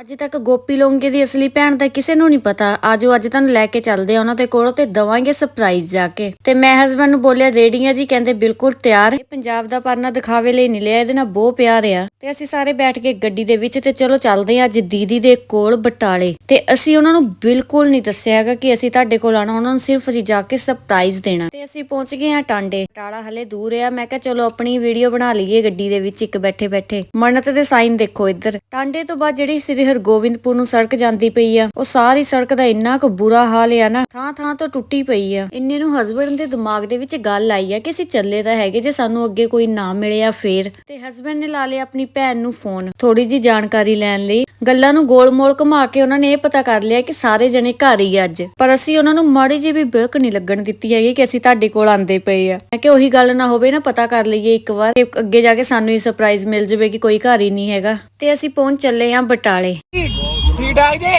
ਅੱਜ ਤੱਕ ਗੋਪੀ ਲੋਂਗੇ ਦੀ ਅਸਲੀ ਭੈਣ ਦਾ ਕਿਸੇ ਨੂੰ ਨਹੀਂ ਪਤਾ। ਆਜੋ, ਅੱਜ ਤੁਹਾਨੂੰ ਲੈ ਕੇ ਚੱਲਦੇ ਆ ਉਹਨਾਂ ਦੇ ਕੋਲ ਤੇ ਦਵਾਂਗੇ ਸਰਪ੍ਰਾਈਜ਼ ਜਾ ਕੇ। ਤੇ ਮੈਂ ਹਸਬੰਡ ਨੂੰ ਬੋਲਿਆ, ਰੇੜੀਆਂ ਜੀ ਕਹਿੰਦੇ ਬਿਲਕੁਲ ਤਿਆਰ। ਇਹ ਪੰਜਾਬ ਦਾ ਪਰਨਾ ਦਿਖਾਵੇ ਲਈ ਨਹੀਂ ਲਿਆ, ਇਹਦੇ ਨਾਲ ਬਹੁਤ ਪਿਆਰ ਆ। ਤੇ ਅਸੀਂ ਸਾਰੇ ਬੈਠ ਕੇ ਗੱਡੀ ਦੇ ਵਿੱਚ ਤੇ ਚਲੋ ਚੱਲਦੇ ਆ ਅੱਜ ਦੀਦੀ ਦੇ ਕੋਲ ਬਟਾਲੇ। ਤੇ ਅਸੀਂ ਉਹਨਾਂ ਨੂੰ ਬਿਲਕੁਲ ਨਹੀਂ ਦੱਸਿਆ ਹੈਗਾ ਕਿ ਅਸੀਂ ਤੁਹਾਡੇ ਕੋਲ ਆਣਾ ਉਹਨਾਂ ਨੂੰ ਸਿਰਫ ਅਸੀਂ ਜਾ ਕੇ ਸਰਪ੍ਰਾਈਜ਼ ਦੇਣਾ। ਤੇ ਅਸੀਂ ਪਹੁੰਚ ਗਏ ਆ ਟਾਂਡੇ। ਟਾਲਾ ਹਲੇ ਦੂਰ ਆ। ਮੈਂ ਕਿਹਾ, ਚਲੋ ਆਪਣੀ ਵੀਡੀਓ ਬਣਾ ਲਈਏ ਗੱਡੀ ਦੇ ਵਿੱਚ ਇੱਕ ਬੈਠੇ ਬੈਠੇ ਮੰਨਤ ਦੇ ਸਾਈਨ ਦੇਖੋ ਇੱਧਰ। ਟਾਂਡੇ ਤੋਂ ਬਾਅਦ ਜਿਹੜੀ ਸ੍ਰੀ ਹਰਗੋਬਿੰਦਪੁਰ ਨੂੰ ਸੜਕ ਜਾਂਦੀ ਪਈ ਆ। ਉਹ ਸਾਰੀ ਸੜਕ ਦਾ ਇੰਨਾ ਕੁ ਬੁਰਾ ਹਾਲ ਆ ਨਾ, ਥਾਂ ਥਾਂ ਤੋਂ ਟੁੱਟੀ ਪਈ ਆ। ਇੰਨੇ ਨੂੰ ਹਸਬੰਡ ਦੇ ਦਿਮਾਗ ਦੇ ਵਿੱਚ ਗੱਲ ਆਈ ਆ ਕਿ ਅਸੀਂ ਚੱਲੇ ਤਾਂ ਹੈਗੇ ਜੇ ਸਾਨੂੰ ਅੱਗੇ ਕੋਈ ਨਾ ਮਿਲਿਆ ਫੇਰ। ਤੇ ਹਸਬੰਡ ਨੇ ਲਾ ਲਿਆ ਆਪਣੀ ਭੈਣ ਨੂੰ ਫੋਨ ਥੋੜੀ ਜੀ ਜਾਣਕਾਰੀ ਲੈਣ ਲਈ। ਗੱਲਾਂ ਨੂੰ ਗੋਲ-ਮੋਲ ਘੁਮਾ ਕੇ ਉਹਨਾਂ ਨੇ ਇਹ ਪਤਾ ਕਰ ਲਿਆ ਕਿ ਸਾਰੇ ਜਣੇ ਘਰ ਹੀ ਆ ਅੱਜ। ਪਰ ਅਸੀਂ ਉਹਨਾਂ ਨੂੰ ਮਾੜੀ ਜੀ ਵੀ ਬਿਲਕ ਨਹੀਂ ਲੱਗਣ ਦਿੱਤੀ ਹੈਗੀ ਕਿ ਅਸੀਂ ਤੁਹਾਡੇ ਕੋਲ ਆਂਦੇ ਪਏ ਆ। ਮੈਂ ਕਿ ਉਹੀ ਗੱਲ ਨਾ ਹੋਵੇ ਨਾ, ਪਤਾ ਕਰ ਲਈਏ ਇੱਕ ਵਾਰ ਅੱਗੇ ਜਾ ਕੇ ਸਾਨੂੰ ਹੀ ਸਰਪ੍ਰਾਈਜ਼ ਮਿਲ ਜਾਵੇ ਕਿ ਕੋਈ ਘਰ ਹੀ ਨਹੀਂ ਹੈਗਾ। ਤੇ ਅਸੀਂ ਪਹੁੰਚ ਚੱਲੇ ਆ ਬਟਾਲੇ। ਠੀਕ ਠਾਕ ਜੀ?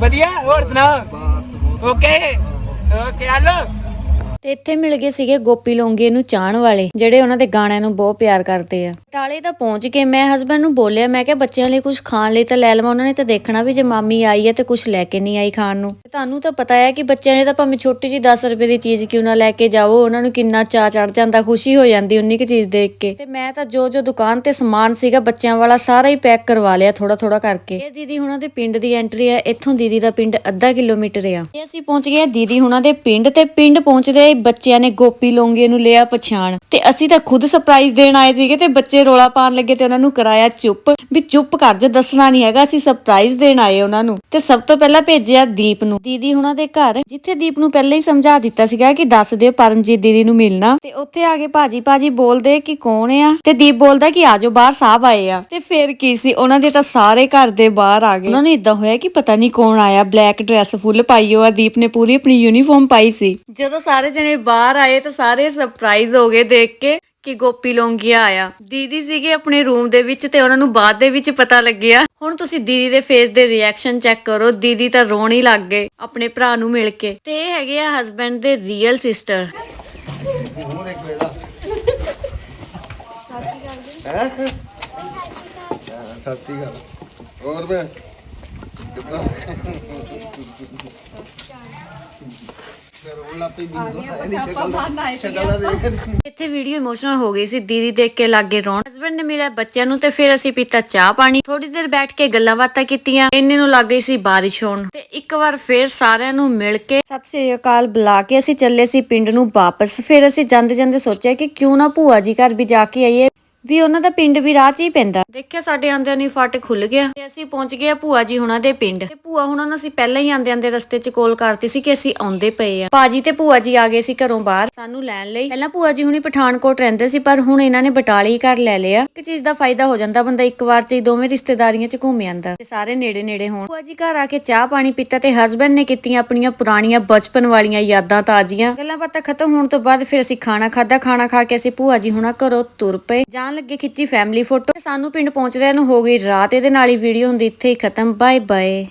ਵਧੀਆ ਹੋਰ ਸੁਣਾਓ? ਓਕੇ ਓਕੇ ਹਲੋ ਤੇ ਇੱਥੇ ਮਿਲ ਗਏ ਸੀਗੇ ਗੋਪੀ ਲੋਂਗੇ ਨੂੰ ਚਾਹਣ ਵਾਲੇ, ਜਿਹੜੇ ਉਹਨਾਂ ਦੇ ਗਾਣਿਆਂ ਨੂੰ ਬਹੁਤ ਪਿਆਰ ਕਰਦੇ ਆ। ਟਾਲੇ ਤਾਂ ਪਹੁੰਚ ਕੇ ਮੈਂ ਹਸਬੰਡ ਨੂੰ ਬੋਲਿਆ, ਮੈਂ ਕਿਹਾ ਬੱਚਿਆਂ ਲਈ ਕੁਝ ਖਾਣ ਲਈ ਤਾਂ ਲੈ ਲਵਾਂ, ਉਹਨਾਂ ਨੇ ਤਾਂ ਦੇਖਣਾ ਵੀ ਜੇ ਮਾਮੀ ਆਈ ਹੈ ਤੇ ਕੁਝ ਲੈ ਕੇ ਨਹੀਂ ਆਈ ਖਾਣ ਨੂੰ। ਤੁਹਾਨੂੰ ਤਾਂ ਪਤਾ ਹੈ ਕਿ ਬੱਚਿਆਂ ਨੇ ਤਾਂ ਭਾਵੇਂ ਛੋਟੀ ਜੀ 10 ਰੁਪਏ ਦੀ ਚੀਜ਼ ਕਿਉਂ ਨਾ ਲੈ ਕੇ ਜਾਵੋ, ਉਹਨਾਂ ਨੂੰ ਕਿੰਨਾ ਚਾਅ ਚੜ ਜਾਂਦਾ, ਖੁਸ਼ੀ ਹੋ ਜਾਂਦੀ ਉਨੀ ਕੁ ਚੀਜ਼ ਦੇਖ ਕੇ। ਤੇ ਮੈਂ ਤਾਂ ਜੋ ਜੋ ਦੁਕਾਨ ਤੇ ਸਮਾਨ ਸੀਗਾ, ਬੱਚਿਆਂ ਵਾਲਾ ਸਾਰਾ ਹੀ ਪੈਕ ਕਰਵਾ ਲਿਆ ਥੋੜਾ ਥੋੜਾ ਕਰਕੇ। ਇਹ ਦੀਦੀ ਹੁਣਾਂ ਦੇ ਪਿੰਡ ਦੀ ਐਂਟਰੀ ਹੈ ਇੱਥੋਂ ਦੀਦੀ ਦਾ ਪਿੰਡ ਅੱਧਾ ਕਿਲੋਮੀਟਰ ਆ। ਤੇ ਅਸੀਂ ਪਹੁੰਚ ਗਏ ਦੀਦੀ ਹੁਣਾਂ ਦੇ ਪਿੰਡ, ਤੇ ਪਿੰਡ ਪਹੁੰਚਦੇ ਬੱਚਿਆਂ ਨੇ ਗੋਪੀ ਲੋਂਗੇ ਨੂੰ ਲਿਆ ਪਛਾਣ। ਤੇ ਅਸੀਂ ਤਾਂ ਖੁਦ ਸਰਪ੍ਰਾਈਜ਼ ਦੇਣ ਆਏ ਸੀਗੇ ਤੇ ਬੱਚੇ ਰੋਲਾ ਪਾਉਣ ਲੱਗੇ ਤੇ ਉਹਨਾਂ ਨੂੰ ਕਰਾਇਆ ਚੁੱਪ। ਵੀ ਚੁੱਪ ਕਰ ਜਾ, ਦੱਸਣਾ ਨਹੀਂ ਹੈਗਾ, ਅਸੀਂ ਸਰਪ੍ਰਾਈਜ਼ ਦੇਣ ਆਏ ਉਹਨਾਂ ਨੂੰ। ਤੇ ਸਭ ਤੋਂ ਪਹਿਲਾਂ ਭੇਜਿਆ ਦੀਪ ਨੂੰ। ਦੀਦੀ ਹੁਣਾਂ ਦੇ ਘਰ, ਜਿੱਥੇ ਦੀਪ ਨੂੰ ਪਹਿਲਾਂ ਹੀ ਸਮਝਾ ਦਿੱਤਾ ਸੀਗਾ ਕਿ ਦੱਸ ਦਿਓ ਪਰਮਜੀਤ ਦੀਦੀ ਨੂੰ ਮਿਲਣਾ। ਤੇ ਉੱਥੇ ਆ ਕੇ ਭਾਜੀ ਭਾਜੀ ਬੋਲਦੇ ਕਿ ਕੌਣ ਆ? ਤੇ ਦੀਪ ਬੋਲਦਾ ਕਿ ਆਜੋ ਬਾਹਰ ਸਾਹਿਬ ਆਏ ਆ। ਤੇ ਫਿਰ ਕੀ ਸੀ, ਉਹਨਾਂ ਦੇ ਤਾਂ ਸਾਰੇ ਘਰ ਦੇ ਬਾਹਰ ਆ ਗਏ। ਉਹਨਾਂ ਨੂੰ ਇਦਾਂ ਹੋਇਆ ਕਿ ਪਤਾ ਨਹੀਂ ਕੌਣ ਆਇਆ ਬਲੈਕ ਡਰੈਸ ਫੁੱਲ ਪਾਈ ਹੋਆ ਦੀਪ ਨੇ ਪੂਰੀ ਆਪਣੀ ਯੂਨੀਫਾਰਮ ਪਾਈ ਸੀ। ਜਦੋਂ ਸਾਰੇ ਜਣੇ ਬਾਹਰ ਆਏ ਤਾਂ ਸਾਰੇ ਸਰਪ੍ਰਾਈਜ਼ ਹੋ ਗਏ ਦੇਖ ਕੇ ਕਿ ਗੋਪੀ ਲੋਂਗੀਆ ਆਇਆ। ਦੀਦੀ ਸੀਗੇ ਆਪਣੇ ਰੂਮ ਦੇ ਵਿੱਚ ਤੇ ਉਹਨਾਂ ਨੂੰ ਬਾਅਦ ਦੇ ਵਿੱਚ ਪਤਾ ਲੱਗਿਆ। ਹੁਣ ਤੁਸੀਂ ਦੀਦੀ ਦੇ ਫੇਸ ਦੇ ਰਿਐਕਸ਼ਨ ਚੈੱਕ ਕਰੋ, ਦੀਦੀ ਤਾਂ ਰੋਣ ਹੀ ਲੱਗ ਗਏ ਆਪਣੇ ਭਰਾ ਨੂੰ ਮਿਲ ਕੇ। ਤੇ ਇਹ ਹੈਗੇ ਆ ਹਸਬੰਡ ਦੇ ਰੀਅਲ ਸਿਸਟਰ ਸਤਿ ਸ੍ਰੀ ਅਕਾਲ। ਹੋਰ ਮੈਂ ਕਿੱਦਾਂ ਰੋਣ ਲੱਪੀ ਵੀ ਇਹਦੀ ਸ਼ਕਲ ਦਾ ਸ਼ਕਲ ਦਾ ਦੇਖ। ਇੱਥੇ ਵੀਡੀਓ ਇਮੋਸ਼ਨਲ ਹੋ ਗਈ ਸੀ ਦੀਦੀ ਦੇਖ ਕੇ ਲੱਗੇ ਰੋਣ। ਹਸਬੰਡ ਨੇ ਮਿਲਿਆ ਬੱਚਿਆਂ ਨੂੰ ਤੇ ਫਿਰ ਅਸੀਂ ਪੀਤਾ ਚਾਹ ਪਾਣੀ। ਥੋੜੀ ਦੇਰ ਬੈਠ ਕੇ ਗੱਲਾਂ ਬਾਤਾਂ ਕੀਤੀਆਂ। ਇੰਨੇ ਨੂੰ ਲੱਗ ਗਈ ਸੀ ਬਾਰਿਸ਼ ਹੋਣ। ਤੇ ਇੱਕ ਵਾਰ ਫਿਰ ਸਾਰਿਆਂ ਨੂੰ ਮਿਲ ਕੇ ਸਤਿ ਸ੍ਰੀ ਅਕਾਲ ਬੁਲਾ ਕੇ ਅਸੀਂ ਚੱਲੇ ਸੀ ਪਿੰਡ ਨੂੰ ਵਾਪਸ। ਫਿਰ ਅਸੀਂ ਜਾਂਦੇ ਜਾਂਦੇ ਸੋਚਿਆ ਕਿ ਕਿਉਂ ਨਾ ਭੂਆ ਜੀ ਘਰ ਵੀ ਜਾ ਕੇ ਆਈਏ। ਵੀ ਉਹਨਾਂ ਦਾ ਪਿੰਡ ਵੀ ਰਾਹ 'ਚ ਹੀ ਪੈਂਦਾ। ਦੇਖਿਆ ਸਾਡੇ ਆਂਦਿਆਂ ਨੂੰ ਫਟ ਖੁੱਲ ਗਿਆ। ਤੇ ਅਸੀਂ ਪਹੁੰਚ ਗਏ ਆ ਭੂਆ ਜੀ ਹੁਣਾਂ ਦੇ ਪਿੰਡ। ਤੇ ਭੂਆ ਹੁਣਾਂ ਨੂੰ ਅਸੀਂ ਪਹਿਲਾਂ ਹੀ ਆਂਦੇ ਆਂਦੇ ਰਸਤੇ 'ਚ ਕਾਲ ਕਰਤੀ ਸੀ ਕਿ ਅਸੀਂ ਆਉਂਦੇ ਪਏ ਆ। ਭਾਜੀ ਤੇ ਭੂਆ ਜੀ ਆ ਗਏ ਸੀ ਘਰੋਂ ਬਾਹਰ ਸਾਨੂੰ ਲੈਣ ਲਈ। ਪਹਿਲਾਂ ਭੂਆ ਜੀ ਹੁਣੀ ਪਠਾਨਕੋਟ ਰਹਿੰਦੇ ਸੀ, ਪਰ ਹੁਣ ਇਹਨਾਂ ਨੇ ਬਟਾਲੇ ਹੀ ਘਰ ਲੈ ਲਿਆ। ਇੱਕ ਚੀਜ਼ ਦਾ ਫਾਇਦਾ ਹੋ ਜਾਂਦਾ ਬੰਦਾ ਇੱਕ ਵਾਰ 'ਚ ਹੀ ਦੋਵੇਂ ਰਿਸ਼ਤੇਦਾਰੀਆਂ 'ਚ ਘੁੰਮ ਆਂਦਾ। ਤੇ ਸਾਰੇ ਨੇੜੇ ਨੇੜੇ ਹੋਣ। ਭੂਆ ਜੀ ਘਰ ਆ ਕੇ ਚਾਹ ਪਾਣੀ ਪੀਤਾ ਤੇ ਹਸਬੰਡ ਨੇ ਕੀਤੀਆਂ ਆਪਣੀਆਂ ਪੁਰਾਣੀਆਂ ਬਚਪਨ ਵਾਲੀਆਂ ਯਾਦਾਂ ਤਾਜ਼ੀਆਂ। ਗੱਲਾਂ ਬਾਤਾਂ ਖਤਮ ਹੋਣ ਤੋਂ ਬਾਅਦ ਫਿਰ ਅਸੀਂ ਖਾਣਾ ਖਾਦਾ ਖਾਣਾ ਖਾ ਕੇ ਅਸੀਂ ਭੂਆ ਜੀ ਹੁਣਾਂ ਘਰੋਂ ਤੁਰ ਪਏ। ਜਾਣ ਲੱਗੇ ਖਿੱਚੀ ਫੈਮਿਲੀ ਫੋਟੋ ਸਾਨੂੰ ਪਿੰਡ ਪਹੁੰਚਦਿਆਂ ਨੂੰ ਹੋ ਗਈ ਰਾਤ। ਇਹਦੇ ਨਾਲ ਹੀ ਵੀਡੀਓ ਹੁੰਦੀ। ਇੱਥੇ ਹੀ ਖਤਮ। Bye bye